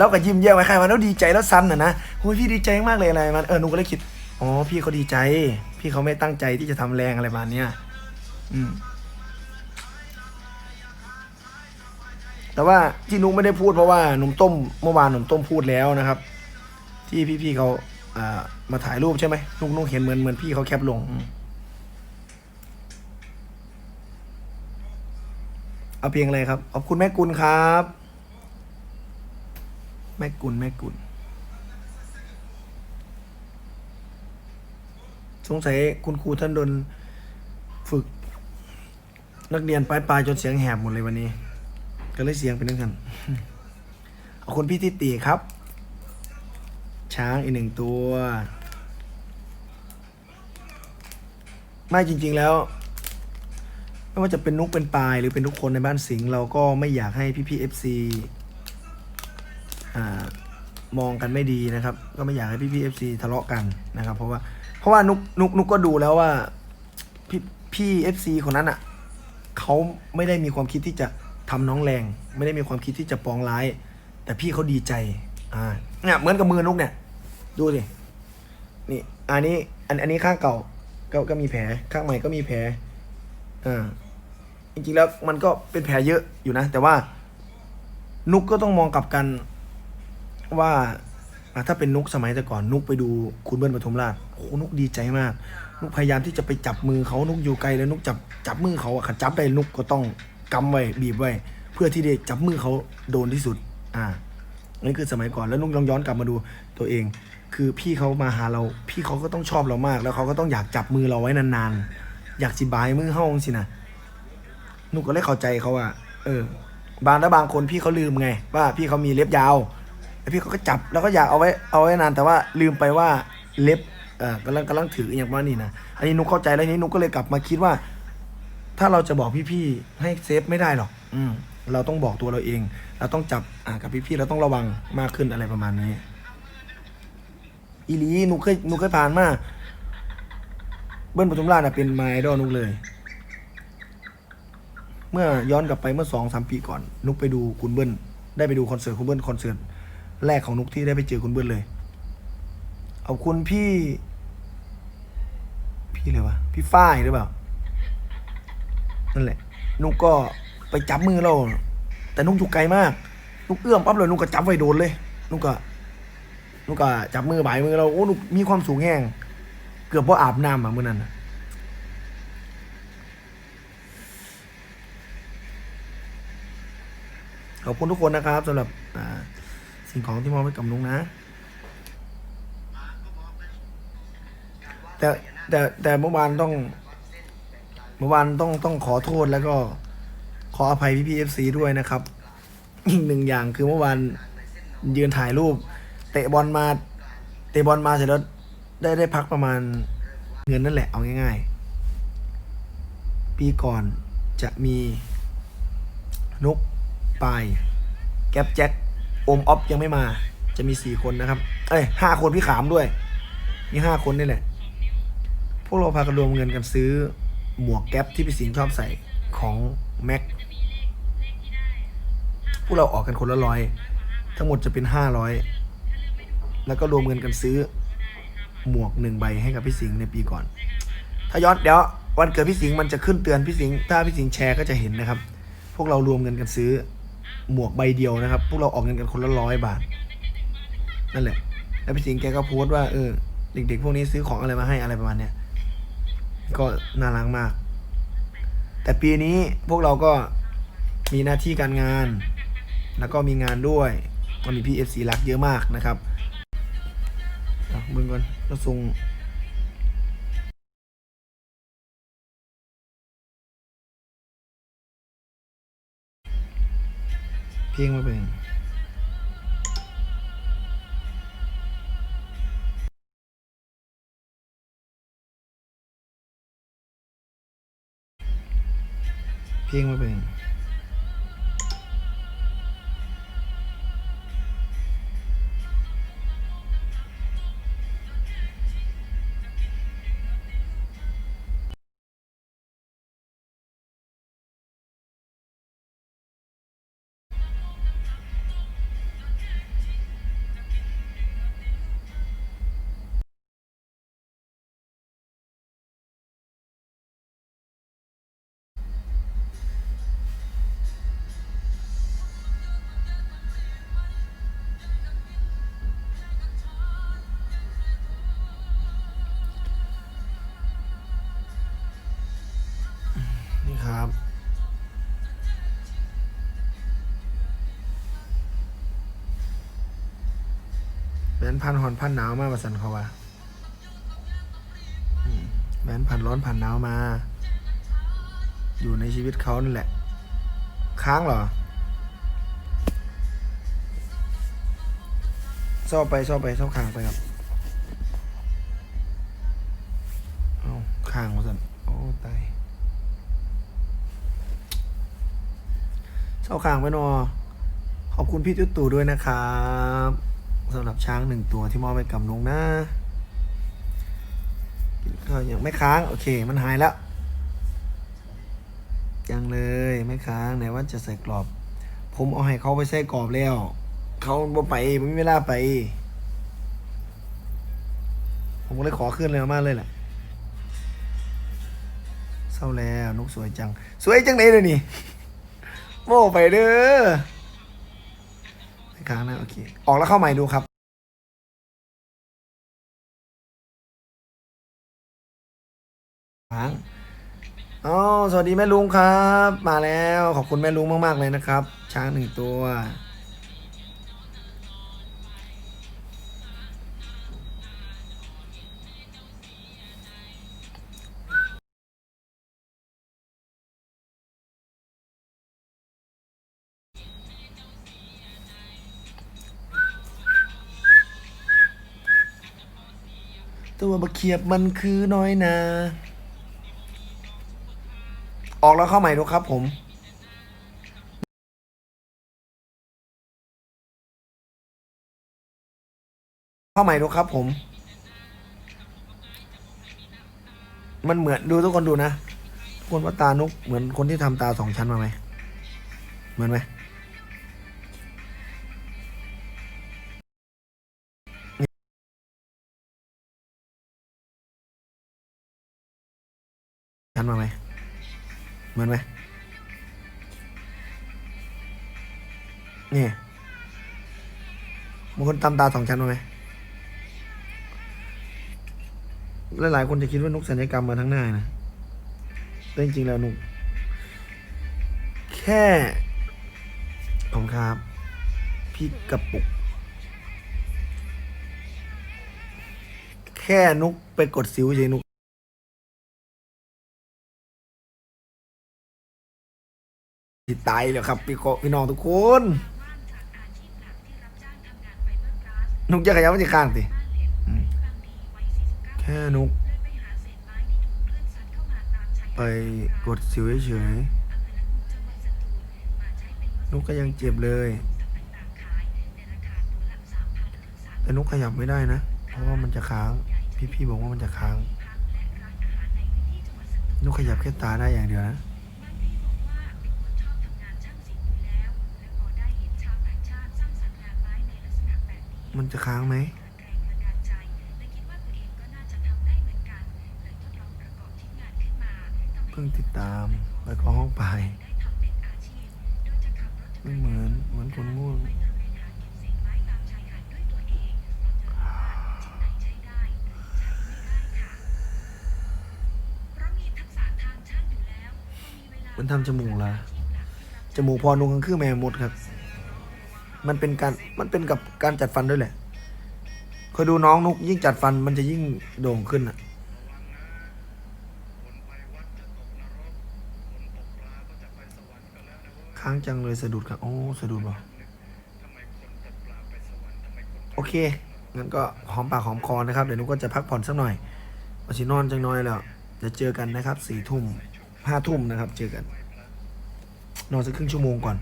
แล้วก็ยิ้มแย้มไว้ใครมาแล้วดีใจแล้วซันอะนะโอ้ยพี่ดีใจมากเลยอะไรมันเออหนูก็เลยคิดอ๋อพี่เขาดีใจ พี่เขาไม่ตั้งใจที่จะทำแรงอะไรมาเนี้ยอืม แต่ว่าที่นุ๊กไม่ได้พูดเพราะว่าหนุ่มต้มเมื่อวานหนุ่มต้มพูดแล้วนะครับ ที่พี่ๆเขาอ่ามาถ่ายรูปใช่ไหมนุ๊กนุ๊กเห็นเหมือนเหมือนพี่เขาแคปลงเอาเพลงอะไรครับ ขอบคุณแม่กุลครับ แม่กุลแม่กุลสงสัยคุณครูท่านโดนฝึก นักเรียนปลายๆจนเสียงแหบหมดเลยวันนี้ ก็เลยเสียงเป็นนั่นกันเอาคุณพี่ทิติครับ ช้างอีกหนึ่งตัว ไม่จริง ๆแล้วไม่ว่าจะเป็นนุกเป็นปลายหรือเป็นทุกคนในบ้านสิงห์เราก็ไม่อยากให้พี่พี่เอฟซี มองกันไม่ดีนะครับ ก็ไม่อยากให้พี่พี่เอฟซีทะเลาะกันนะครับ เพราะว่าเพราะว่านุกนุกนุกก็ดูแล้วว่าพี่พี่เอฟซีคนนั้นอะเขาไม่ได้มีความคิดที่จะทำน้องแรง ไม่ได้มีความคิดที่จะปองร้าย แต่พี่เขาดีใจอ่าเนี่ยเหมือนกับมือนุกเนี่ย ดูสินี่อันนี้อันอันนี้ข้างเก่าก็ก็มีแผลข้างใหม่ก็มีแผลอ่าจริงๆแล้วมันก็เป็นแผลเยอะอยู่นะ แต่ว่านุกก็ต้องมองกลับกัน ว่าถ้าเป็นนุกสมัยแต่ก่อนนุกไปดูคุณเบิ้ลปทุมราชโอ้นุกดีใจมาก นุกพยายามที่จะไปจับมือเขานุกอยู่ไกลแล้วนุกจับจับมือเขาอะขัดจับได้นุกก็ต้องกำไว้บีบไว้ เพื่อที่จะจับมือเขาโดนที่สุด อ่านนี่คือสมัยก่อนแล้วนุกลองย้อนกลับมาดูตัวเอง คือพี่เขามาหาเรา พี่เขาก็ต้องชอบเรามาก แล้วเขาก็ต้องอยากจับมือเราไว้นานๆ อยากสิบายมือเฮาจังสินะนุกก็เลยเข้าใจเขาว่า เออ บางแล้วบางคนพี่เขาลืมไง ว่าพี่เขามีเล็บยาว แล้วพี่เขาก็จับแล้วก็อยากเอาไว้เอาไว้นานแต่ว่าลืมไปว่าเล็บเออกำลังกำลังถืออย่างว่านี่นะอันนี้นุกเข้าใจแล้วนี้นุกก็เลยกลับมาคิดว่า ถ้าเราจะบอกพี่ๆให้เซฟไม่ได้หรอกอืมเราต้องบอกตัวเราเอง เราต้องจับอ่ากับพี่ๆเราต้องระวังมากขึ้นอะไรประมาณนี้อีลีนุกเคยนุกเคยผ่านมาเบิ้ลปทุมราชนะเป็นไมดอนุกเลย เมื่อย้อนกลับไปเมื่อสองสามปีก่อน นุกไปดูคุณเบิ้ลได้ไปดูคอนเสิร์ตคุณเบิ้ลคอนเสิร์ต แรกของนุกที่ได้ไปเจอคุณเบิ้ลเลย เอาคุณพี่ พี่เลยวะพี่ฝ้ายหรือเปล่า นั่นแหละ นุกก็ไปจับมือเรา แต่นุกอยู่ไกลมาก นุกเอื้อมปั๊บเลยนุกก็จับไว้โดนเลย นุกก็ นุกก็จับมือบ่ายมือเรา โอ้ นุกมีความสูงแห้ง เกือบว่าอาบน้ำอะมื่อนั้นนะขอบคุณทุกคนนะครับสำหรับอ่า สิ่งของที่มอบให้กับนุกนะ แต่แต่แต่เมื่อวานต้อง เมื่อวานต้องต้องขอโทษแล้วก็ขออภัยพี่พีเอฟซีด้วยนะครับอีกหนึ่งอย่างคือเมื่อวานยืนถ่ายรูป เตะบอลมาเตะบอลมาเสร็จแล้วได้ได้พักประมาณเงินนั่นแหละเอาง่าย ๆ ปีก่อนจะมีนุกปายแก๊ปแจ็ค โอมออฟยังไม่มา จะมีสี่คนนะครับ เอ้ยห้าคนพี่ขามด้วย มีห้าคนนี่แหละ พวกเราพากันรวมเงินกันซื้อหมวกแก๊ปที่พี่สิงห์ชอบใส่ของแม็กพวกเราออกกันคนละร้อย ทั้งหมดจะเป็นห้าร้อยแล้วก็รวมเงินกันซื้อหมวกหนึ่งใบให้กับพี่สิงห์ในปีก่อน ถ้าย้อนเดี๋ยววันเกิดพี่สิงห์มันจะขึ้นเตือนพี่สิงห์ถ้าพี่สิงห์แชร์ก็จะเห็นนะครับ พวกเรารวมเงินกันซื้อ หมวกใบเดียวนะครับ พวกเราออกเงินกันคนละร้อยบาท นั่นแหละ แล้วพี่สิงห์แกก็โพสต์ว่าเออเด็กๆพวกนี้ซื้อของอะไรมาให้อะไรประมาณเนี้ยก็น่ารักมาก แต่ปีนี้พวกเราก็มีหน้าที่การงาน แล้วก็มีงานด้วยก็มีพี่เอฟซีรักเยอะมากนะครับมึงก่อนก็ส่ง เพียงมาเบิ่งเพียงมาเบิ่ง แบนพันหอนพันหนาวมาประสันเขาว่าอืมแบนพันร้อนพันหนาวมา อยู่ในชีวิตเขานั่นแหละ ค้างเหรอเศร้าไปเศร้าไปเศร้าค้างไปครับเอาค้างมาสันโอ้ตายเศร้าค้างไปนอขอบคุณพี่ตุ๊ตู่ด้วยนะครับ สำหรับช้างหนึ่งตัวที่มอบไปกับนุงนะกินข้าวยังไม่ค้าง โอเค มันหายแล้ว ยังเลยไม่ค้างไหนว่าจะใส่กรอบ ผมเอาให้เขาไปใส่กรอบแล้ว เขาบ่ไปไม่มีเวลาไป ผมก็เลยขอขึ้นเลยมากเลยแหละเศร้าแล้วนกสวยจัง สวยจังเลยเลยนี่โม่ไปเด้อ กลางนะโอเค ออกแล้วเข้าใหม่ดูครับค้างอ๋อสวัสดีแม่ลุงครับ มาแล้วขอบคุณแม่ลุงมาก ๆ เลยนะครับ ช้างหนึ่งตัว ตัวบะเขียบมันคือน้อยนา ออกแล้วเข้าใหม่ดูครับผมเข้าใหม่ดูครับผม มันเหมือนดูทุกคนดูนะ ทุกคนว่าตานุกเหมือนคนที่ทำตาสองชั้นมาไหม เหมือนไหม ชันมาไหมเหมือนไหมนี่บางคนตำตาสองชั้นมาไหมหลายๆคนจะคิดว่านุกสัญญกรรมมาทั้งหน้านะแต่จริงๆแล้วนุกแค่ผมครับ พี่กระปุก แค่นุกไปกดสิวเฉยนุก ที่ตายแล้วครับพี่โกพี่น้องทุกคนนุกจะขยับมันจะข้างสิแค่นุก ไปกดสิวเฉยๆนุกก็ยังเจ็บเลย แต่นุกขยับไม่ได้นะ เพราะว่ามันจะค้าง พี่ๆบอกว่ามันจะค้างนุกขยับแค่ตาได้อย่างเดียวนะ มันจะค้างไหมเพิ่งติดตามแล้วก็ห้องไปไม่เหมือนเหมือนคนง่วงมันทำจมูกละจมูกพอนุงกันคือแม่มดครับ มันเป็นการมันเป็นกับการจัดฟันด้วยแหละเคยดูน้องนุกยิ่งจัดฟันมันจะยิ่งโด่งขึ้นอะค้างจังเลยสะดุดครับโอ้สะดุดบ่โอเคงั้นก็หอมปากหอมคอนะครับ เดี๋ยวนุกก็จะพักผ่อนสักหน่อยเอาชินอนจังน้อยแล้วจะเจอกันนะครับสี่ทุ่มห้าทุ่มนะครับ เจอกัน นอนสักครึ่งชั่วโมงก่อน